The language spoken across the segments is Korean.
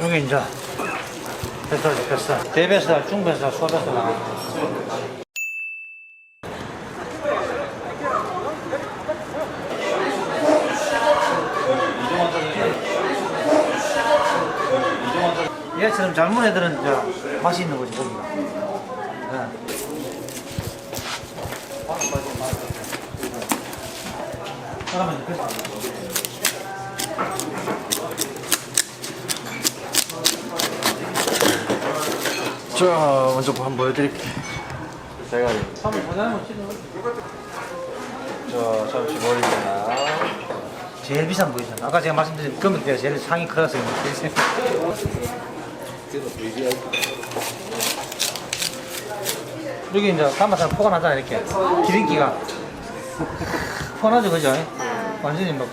여기 이제 뱃살이지 뱃살 대뱃살 중뱃살 소뱃살 나와. 얘처럼 젊은 애들은 이제 맛이 있는 거지 고기가. 네. 사람은 그래서 자, 먼저 한번 보여드릴게요. 대가리. 한번 보자면 찍어 자, 잠시 머리입니다. 제일 비싼 부위잖아. 아까 제가 말씀드린 금액대가 제일 상위 클래스입니다. 여기 이제 가마살 포가 나잖아 이렇게 기름기가 포나죠 그죠? 완전히 막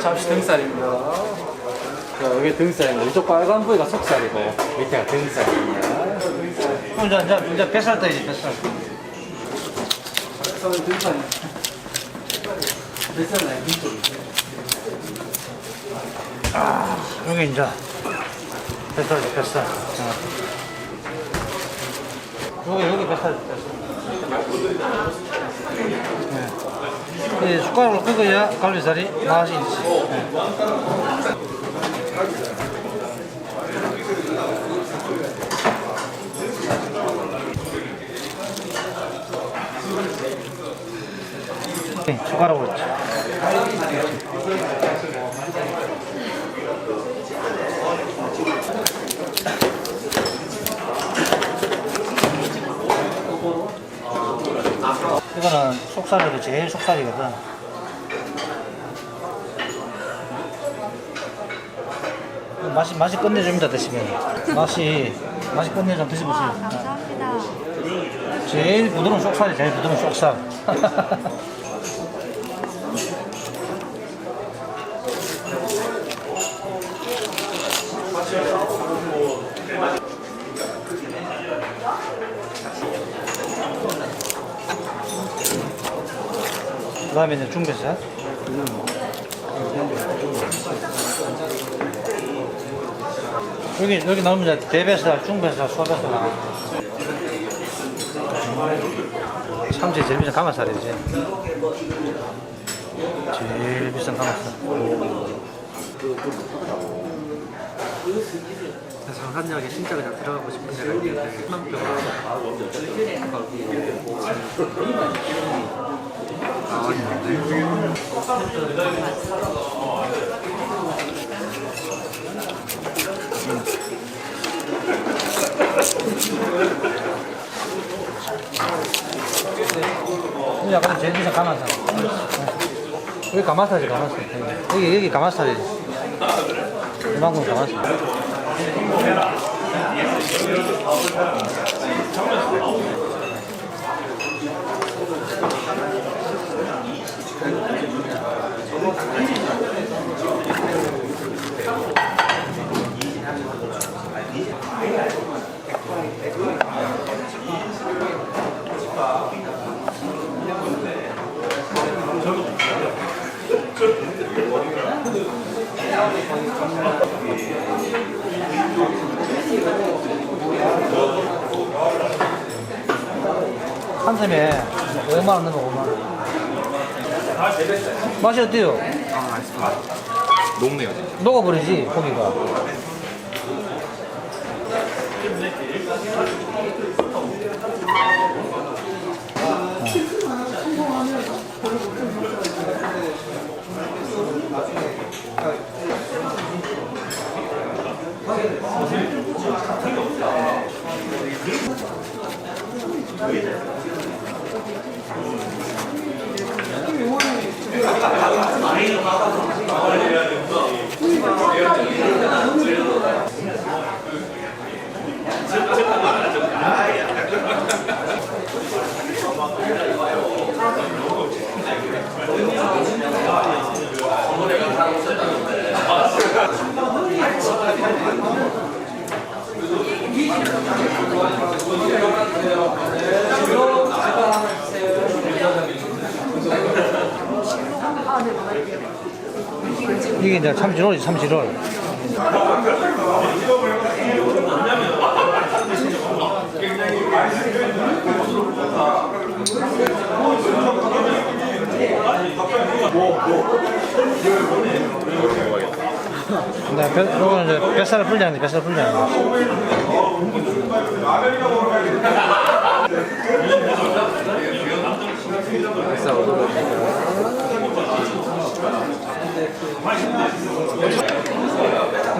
잠시 등살입니다. 자, 여기 등살입니다. 이쪽 빨간 부위가 속살이고, 밑에가 등살입니다. 이제 이제 이제 뱃살 떠야지 뱃살. 저는 등살이. 등살 나요, 등쪽이. 아 여기 이제 뱃살이지 뱃살. 어. 여기 여기 뱃살 뱃살. 네. 이 숟가락으로 끄어야 갈비살이 맛이 있지. 네. 네, 숟가락으로. 이거는 속살에도 제일 속살이거든. 맛이 맛이 끝내줍니다 드시면 맛이 맛이 끝내 좀 드셔보세요. 와, 감사합니다. 제일 부드러운 속살이 제일 부드러운 속살. 그 다음에 이제 중뱃살. 여기 여기 나오면 이제 대뱃살, 중뱃살, 소뱃살 나와. 참치 제일 비싼 가마살이지. 제일 비싼 가마살. 상산역에 진짜 그냥 들어가고 싶은 데가 있는데, 희망병 나와 있는데. 여기 약간 제일 비싼 가마살. 여기 가마살이 가마살. 여기 여기 가마살이지. 이만큼 가마살. 한 샘에 5만 원 넣으면 5만 원. 맛이 어때요? 아, 맛있습니다. 녹네요. 진짜. 녹아버리지, 고기가. 이게 이제 참지롤이지, 참지롤. 네, 배, 이거는 이제 뱃살을 불리는 데 뱃살을 불리는 데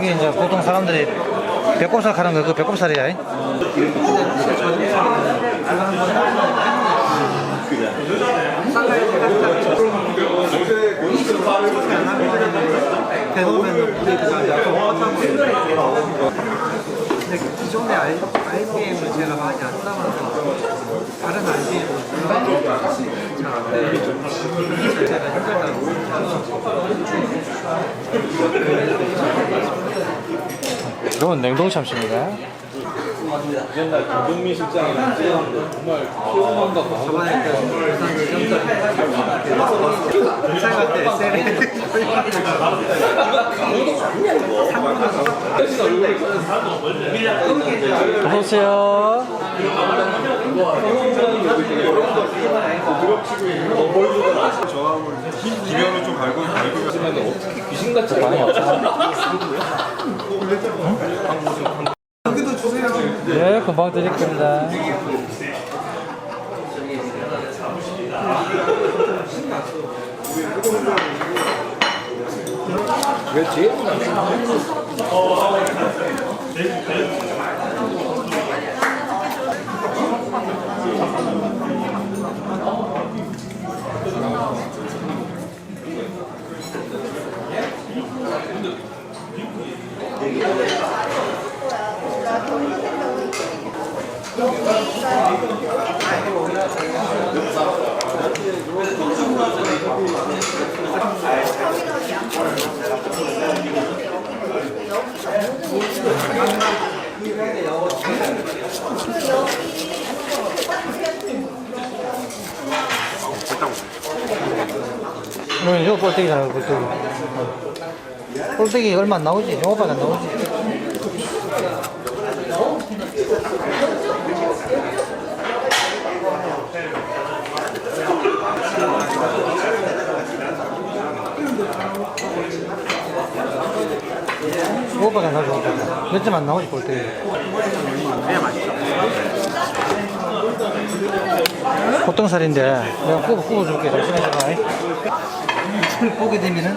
이게 이제 보통 사람들이 배꼽살 하는 거, 그 배꼽살이야. 잉? 대부분은 뻗하고 근데 기존의 알- RPM을 제가 많이 안 따라서 다른 돼요. 제가 힘들다고 이건 냉동 참치입니다. 옛날 김동민 실장이랑 찍었는데 정말. 저번에 부산 때 SL에 어서오세요. 기면을 좀 많이 네, 금방 드릴 겁니다. 그렇지? 오늘 이거 꼴뚜기잖아, 꼴뚜기. 어. 꼴뚜기 얼마 안 나오지? 요거밖에 안 나오지? 요거밖에 안 나오지. 몇점 안 나오지, 꼴뚜기. 보통 살인데 내가 구워, 구워줄게 잠시만 있어봐 이걸 보게 되면은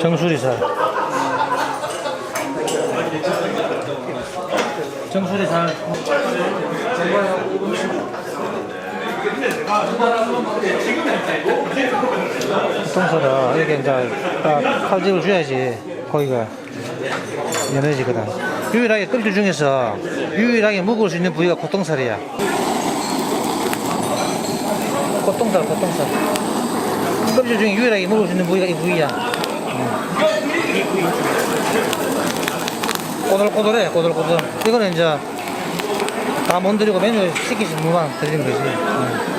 정수리살 정수리살 통서라 이렇게 이제 딱 칼집을 줘야지 고기가. 연해지거든 유일하게 껍질 중에서 유일하게 먹을 수 있는 부위가 고통살이야. 고통살 고통살. 껍질 중에 유일하게 먹을 수 있는 부위가 이 부위야. 음. 꼬들꼬들해 꼬들꼬들 이거는 이제 다못 드리고 메뉴 시키신 분만 드리는 거지 음.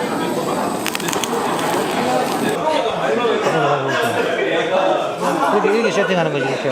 이렇게, 이렇게 세팅하는 거지, 이렇게.